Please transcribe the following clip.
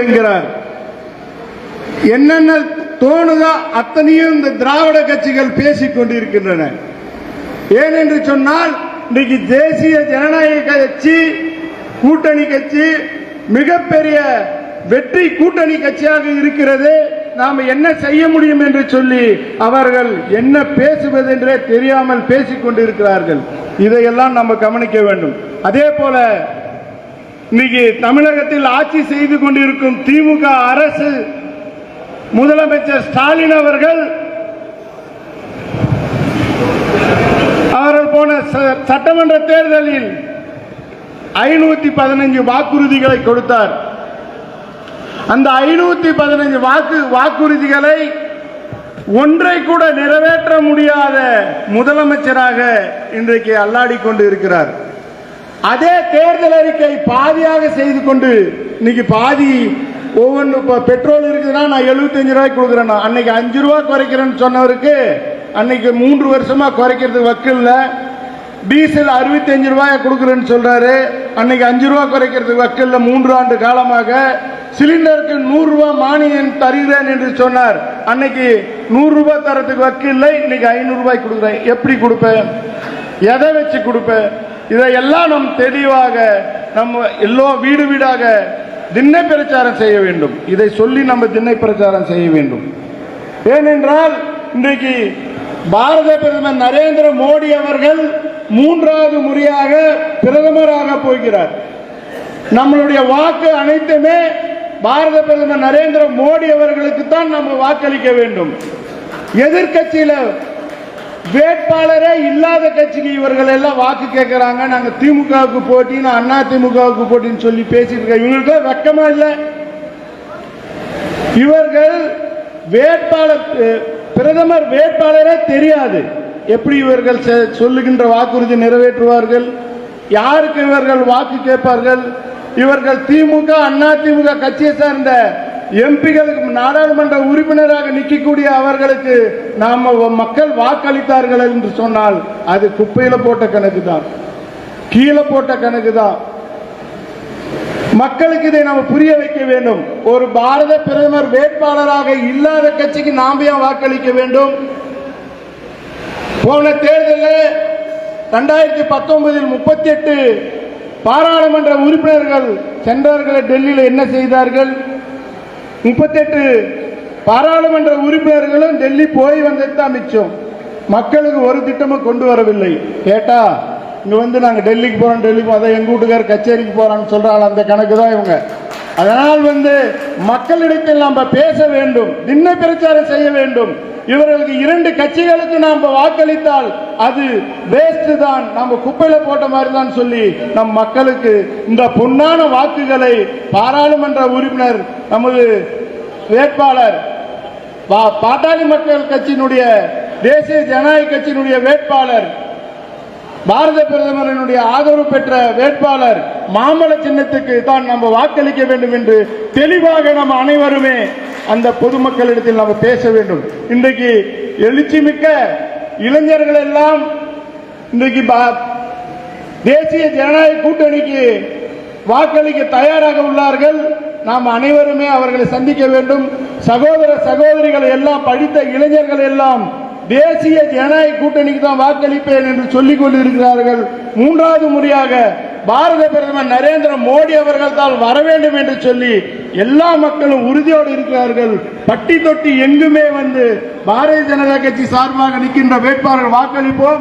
என்கிறார் என்னென்ன தோணுதோ அத்தனையும் இந்த திராவிட கட்சிகள் பேசிக் கொண்டிருக்கின்றன. ஏனென்று சொன்னால் இன்றைக்கு தேசிய ஜனநாயக கட்சி கூட்டணி கட்சி மிகப்பெரிய வெற்றி கூட்டணி கட்சியாக இருக்கிறது. நாம் என்ன செய்ய முடியும் என்று சொல்லி அவர்கள் என்ன பேசுவதென்றே தெரியாமல் பேசிக் கொண்டிருக்கிறார்கள். இதையெல்லாம் நம்ம கவனிக்க வேண்டும். அதே போல இன்னைக்கு தமிழகத்தில் ஆட்சி செய்து கொண்டிருக்கும் திமுக அரசு முதலமைச்சர் ஸ்டாலின் அவர்கள் அவர்கள் போன ச- சட்டமன்ற தேர்தலில் ஐநூத்தி பதினஞ்சு வாக்குறுதிகளை கொடுத்தார். அந்த ஐநூத்தி பதினஞ்சு வாக்கு வாக்குறுதிகளை ஒன்றை கூட நிறைவேற்ற முடியாத முதலமைச்சராக இன்றைக்கு அல்லாடி கொண்டு இருக்கிறார். அதே தேர்தல் அறிக்கை பாதியாக செய்து கொண்டு இன்னைக்கு பாதி ஒவ்வொன்று இப்போ பெட்ரோல் இருக்குதுன்னா நான் 75 ரூபாய்க்கு கொடுக்குறேன் அன்னைக்கு அஞ்சு ரூபா குறைக்கிறேன்னு சொன்னவருக்கு அன்னைக்கு மூன்று வருஷமா குறைக்கிறதுக்கு வக்கில்ல டீசல் 65 ரூபாயை கொடுக்குறேன்னு சொல்றாரு. அன்னைக்கு அஞ்சு ரூபா குறைக்கிறதுக்கு வக்கில் மூன்று ஆண்டு காலமாக. சிலிண்டருக்கு நூறுரூவா மானியம் தருகிறேன் என்று சொன்னார். அன்னைக்கு நூறுரூபா தரத்துக்கு வக்கில்லை இன்னைக்கு ஐநூறு கொடுக்குறேன். எப்படி கொடுப்பேன்? எதை வச்சு கொடுப்பேன்? இதையெல்லாம் நம் தெளிவாக நம்ம எல்லோ வீடு வீடாக திண்ணை பிரச்சாரம் செய்ய வேண்டும். இதை சொல்லி நம்ம திண்ணை பிரச்சாரம் செய்ய வேண்டும். ஏனென்றால் இன்றைக்கு பாரத பிரதமர் நரேந்திர மோடி அவர்கள் மூன்றாவது முறையாக பிரதமராக போகிறார். நம்மளுடைய வாக்கு அனைத்துமே பாரத பிரதமர் நரேந்திர மோடி அவர்களுக்கு தான் நம்ம வாக்களிக்க வேண்டும். எதிர்கட்சியில வேட்பாளரே இல்லாத கட்சிக்கு இவர்கள் எல்லாம் வாக்கு கேட்கறாங்க நாங்க திமுகவுக்கு போட்டின்னு அண்ணா திமுகவுக்கு போட்டின்னு சொல்லி பேசிட்டு இருக்க இவங்களுக்கு வெக்கமா இல்லை. இவர்கள் வேட்பாளர் பிரதமர் வேட்பாளரே தெரியாது. எப்படி இவர்கள் செ- சொல்லுகின்ற வாக்குறுதி நிறைவேற்றுவார்கள்? யாருக்கு இவர்கள் வாக்கு கேட்பார்கள்? இவர்கள் திமுக அண்ணா திமுக கட்சியை சார்ந்த எம்பிகளுக்கு நாடாளுமன்ற உறுப்பினராக நிற்கக்கூடிய அவர்களுக்கு நாம மக்கள் வாக்களித்தார்கள் என்று சொன்னால் அது குப்பையில போட்ட கணக்கு தான் கீழே போட்ட கணக்கு தான் மக்களுக்கு இதை நாம் புரிய வைக்க வேண்டும். ஒரு பாரத பிரதமர் வேட்பாளராக இல்லாத கட்சிக்கு நாம் ஏன் வாக்களிக்க வேண்டும்? போன தேர்தலில் ரெண்டாயிரத்தி பத்தொன்பதில் முப்பத்தி எட்டு பாராளுமன்ற உறுப்பினர்கள் சென்றார்கள் டெல்லியில் என்ன செய்தார்கள்? முப்பத்தெட்டு பாராளுமன்ற உறுப்பினர்களும் டெல்லி போய் வந்தது தான் மிச்சம். மக்களுக்கு ஒரு திட்டமும் கொண்டு வரவில்லை. கேட்டா இங்க வந்து நாங்கள் டெல்லிக்கு போறோம் டெல்லிக்கு அதை எங்கள் எங்க வீட்டுக்கார் கச்சேரிக்கு போறோம்னு சொல்றாங்க அந்த கணக்கு தான் இவங்க. அதனால் வந்து மக்களிடத்தில் நாம் பேச வேண்டும் நின்ன பிரச்சாரம் செய்ய வேண்டும். இவர்களுக்கு இரண்டு கட்சிகளுக்கு நாம் வாக்களித்தால் அது வேஸ்ட் தான். நம்ம குப்பையில போட்ட மாதிரி தான் சொல்லி நம் மக்களுக்கு இந்த பொன்னான வாக்குகளை பாராளுமன்ற உறுப்பினர் நமது வேட்பாளர் பா- பாட்டாளி மக்கள் கட்சியினுடைய தேசிய ஜனநாயக கட்சியினுடைய வேட்பாளர் பாரத பிரதமரினுடைய ஆதரவு பெற்ற வேட்பாளர் மாமல சின்னத்துக்கு தான் நம்ம வாக்களிக்க வேண்டும் என்று தெளிவாக நம்ம அனைவருமே அந்த பொதுமக்களிடத்தில் நம்ம பேச வேண்டும். இன்றைக்கு எழுச்சி மிக்க இளைஞர்கள் எல்லாம் இன்றைக்கு தேசிய ஜனநாயக கூட்டணிக்கு வாக்களிக்க தயாராக உள்ளார்கள். நாம் அனைவருமே அவர்களை சந்திக்க வேண்டும். சகோதர சகோதரிகள் எல்லாம் படித்த இளைஞர்கள் எல்லாம் தேசிய ஜனநாயக கூட்டணிக்கு தான் வாக்களிப்பேன் என்று சொல்லிக் கொண்டிருக்கிறார்கள். மூன்றாவது முறையாக பாரத பிரதமர் நரேந்திர மோடி அவர்கள் தான் வர வேண்டும் என்று சொல்லி எல்லா மக்களும் உறுதியோடு இருக்கிறார்கள். பட்டி தொட்டி எங்குமே வந்து பாரதிய ஜனதா கட்சி சார்பாக நிற்கின்ற வேட்பாளர்கள் வாக்களிப்போம்.